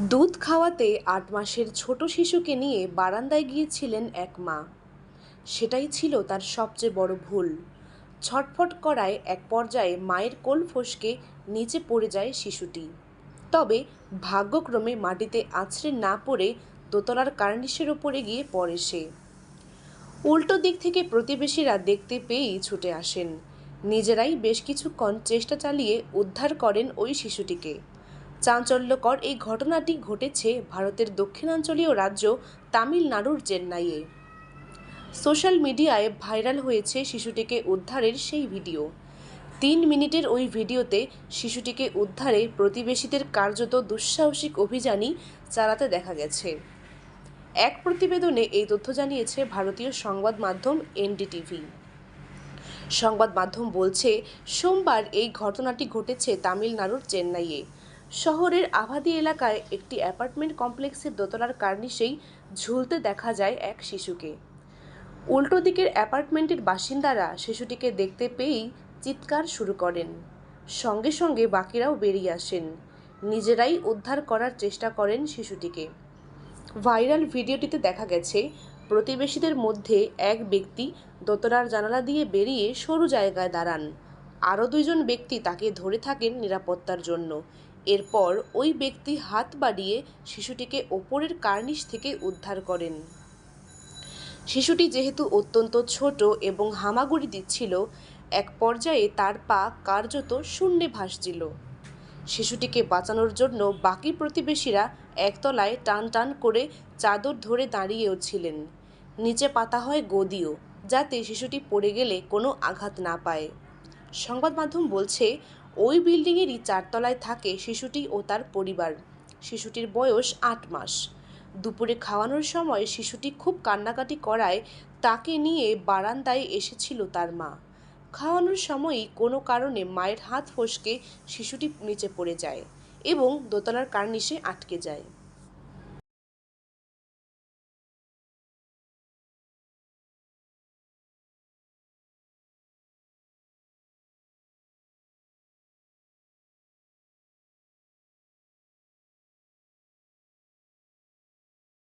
দুধ খাওয়াতে আট মাসের ছোট শিশুকে নিয়ে বারান্দায় গিয়েছিলেন এক মা। সেটাই ছিল তার সবচেয়ে বড় ভুল। ছটফট করায় এক পর্যায়ে মায়ের কোল ফসকে নিচে পড়ে যায় শিশুটি। তবে ভাগ্যক্রমে মাটিতে আছড়ে না পড়ে দোতলার কার্নিশের ওপরে গিয়ে পড়ে সে। উল্টো দিক থেকে প্রতিবেশীরা দেখতে পেয়েই ছুটে আসেন। নিজেরাই বেশ কিছুক্ষণ চেষ্টা চালিয়ে উদ্ধার করেন ওই শিশুটিকে। চাঞ্চল্যকর এই ঘটনাটি ঘটেছে ভারতের দক্ষিণাঞ্চলীয় রাজ্য তামিলনাড়ুর চেন্নাইয়ে। সোশ্যাল মিডিয়ায় ভাইরাল হয়েছে শিশুটিকে উদ্ধারের সেই ভিডিও। তিন মিনিটের ওই ভিডিওতে শিশুটিকে উদ্ধারে প্রতিবেশীদের কার্যত দুঃসাহসিক অভিযানই চালাতে দেখা গেছে। এক প্রতিবেদনে এই তথ্য জানিয়েছে ভারতীয় সংবাদ মাধ্যম এনডিটিভি। সংবাদ মাধ্যম বলছে, সোমবার এই ঘটনাটি ঘটেছে তামিলনাড়ুর চেন্নাইয়ে। শহরের আভাদি এলাকায় একটি অ্যাপার্টমেন্ট কমপ্লেক্সের দোতলার কার্নিশেই ঝুলতে দেখা যায় এক শিশুকে। উল্টো দিকের অ্যাপার্টমেন্টের বাসিন্দারা শিশুটিকে দেখতে পেয়েই চিৎকার শুরু করেন। সঙ্গে সঙ্গে বাকিরাও বেরিয়ে আসেন। নিজেরাই উদ্ধার করার চেষ্টা করেন শিশুটিকে। ভাইরাল ভিডিওটিতে দেখা গেছে, প্রতিবেশীদের মধ্যে এক ব্যক্তি দোতলার জানালা দিয়ে বেরিয়ে সরু জায়গায় দাঁড়ান। আরও দুইজন ব্যক্তি তাকে ধরে থাকেন নিরাপত্তার জন্য। এরপর ওই ব্যক্তি হাত বাড়িয়ে শিশুটিকে ওপরের কার্নিশ থেকে উদ্ধার করেন। শিশুটি যেহেতু অত্যন্ত ছোট এবং হামাগুড়ি দিচ্ছিল, এক পর্যায়ে তার পা কার্যত শূন্যে ভাসছিল। শিশুটিকে বাঁচানোর জন্য বাকি প্রতিবেশীরা একতলায় টান টান করে চাদর ধরে দাঁড়িয়েও ছিলেন নিচে পাতা হয় গদিও, যাতে শিশুটি পড়ে গেলে কোনো আঘাত না পায়। সংবাদ মাধ্যম বলছে ওই বিল্ডিংয়েরই চারতলায় থাকে শিশুটি ও তার পরিবার। শিশুটির বয়স আট মাস। দুপুরে খাওয়ানোর সময় শিশুটি খুব কান্নাকাটি করায় তাকে নিয়ে বারান্দায় এসেছিল তার মা। খাওয়ানোর সময়ই কোনো কারণে মায়ের হাত ফসকে শিশুটি নিচে পড়ে যায় এবং দোতলার কার্নিশে আটকে যায়।